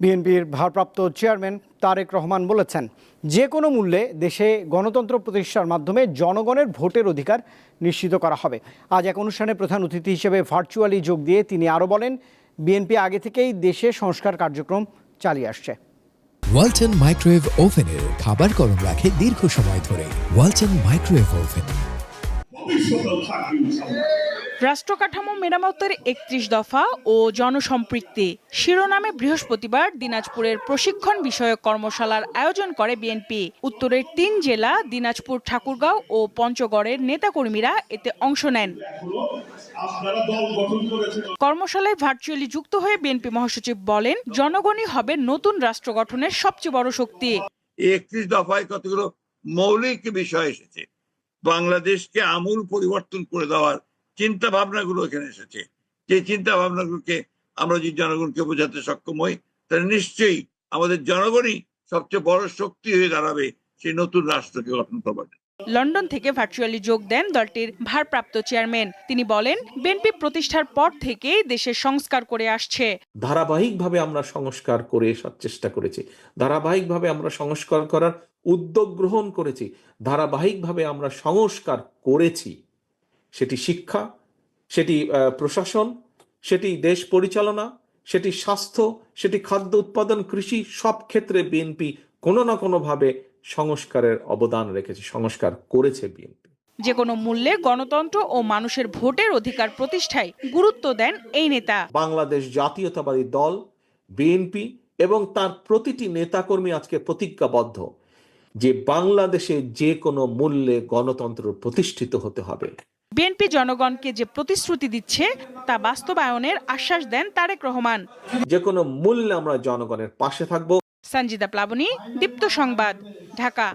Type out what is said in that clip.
বিএনপির ভারপ্রাপ্ত চেয়ারম্যান তারেক রহমান বলেছেন যে কোনো মূল্যে দেশে গণতন্ত্র প্রতিষ্ঠার মাধ্যমে জনগণের ভোটের অধিকার নিশ্চিত করা হবে। আজ এক অনুষ্ঠানে প্রধান অতিথি হিসেবে ভার্চুয়ালি যোগ দিয়ে তিনি আরও বলেন বিএনপি আগে থেকেই দেশে সংস্কার কার্যক্রম চালিয়ে আসছে। ওয়ালটন মাইক্রোওয়েভ ওভেনের খাবার গরম রাখে দীর্ঘ সময় ধরে। Walton microwave oven. ভবিষ্যতেও থাকবে ইনশাআল্লাহ। রাষ্ট্র কাঠামো মেরামতের একত্রিশ দফা ও জনসম্পৃক্তি শিরোনামে বৃহস্পতিবার দিনাজপুরের প্রশিক্ষণ বিষয়ক কর্মশালার আয়োজন করে বিএনপি। উত্তরের তিন জেলা, দিনাজপুর, ঠাকুরগাঁও ও পঞ্চগড়ের নেতাকর্মীরা এতে অংশ নেন। কর্মশালায় ভার্চুয়ালি যুক্ত হয়ে বিএনপি মহাসচিব বলেন, জনগণই হবে নতুন রাষ্ট্র গঠনের সবচেয়ে বড় শক্তি। একত্রিশ দফায় কতগুলো মৌলিক বিষয় এসেছে। বাংলাদেশকে আমূল পরিবর্তন করে দেওয়ার চিন্তা ভাবনাগুলো এখানে এসেছে। যে চিন্তা ভাবনাগুলোকে আমরা যদি জনগণকে বোঝাতে সক্ষম হই তাহলে নিশ্চয়ই আমাদের জনগণই সবচেয়ে বড় শক্তি হয়ে দাঁড়াবে সেই নতুন রাষ্ট্রকে গঠন করবার লন্ডন থেকে ভার্চুয়ালি যোগ দেন দলটির ভারপ্রাপ্ত চেয়ারম্যান। তিনি বলেন বিএনপি প্রতিষ্ঠার পর থেকেই দেশের সংস্কার করে আসছে। ধারাবাহিকভাবে আমরা সংস্কার করে আসার চেষ্টা করেছি। ধারাবাহিকভাবে আমরা সংস্কার করার উদ্যোগ গ্রহণ করেছি। ধারাবাহিকভাবে আমরা সংস্কার করেছি। সেটি শিক্ষা সেটি প্রশাসন সেটি দেশ পরিচালনা সেটি স্বাস্থ্য সেটি খাদ্য উৎপাদন কৃষি সব ক্ষেত্রে বিএনপি কোনো না কোনোভাবে সংস্কারের অবদান রেখেছে সংস্কার করেছে বিএনপি যে কোনো মূল্যে গণতন্ত্র ও মানুষের ভোটের অধিকার প্রতিষ্ঠায় গুরুত্ব দেন এই নেতা। বাংলাদেশ জাতীয়তাবাদী দল বিএনপি এবং তার প্রতিটি নেতাকর্মী আজকে প্রতিজ্ঞাবদ্ধ যে বাংলাদেশে যে কোনো মূল্যে গণতন্ত্র প্রতিষ্ঠিত হতে হবে। বিএনপি জনগণকে যে প্রতিশ্রুতি দিচ্ছে তা বাস্তবায়নের আশ্বাস দেন তারেক রহমান। যে কোনো মূল্যে আমরা জনগণের পাশে থাকব। সঞ্জিদা প্লাবনী দীপ্ত সংবাদ ঢাকা।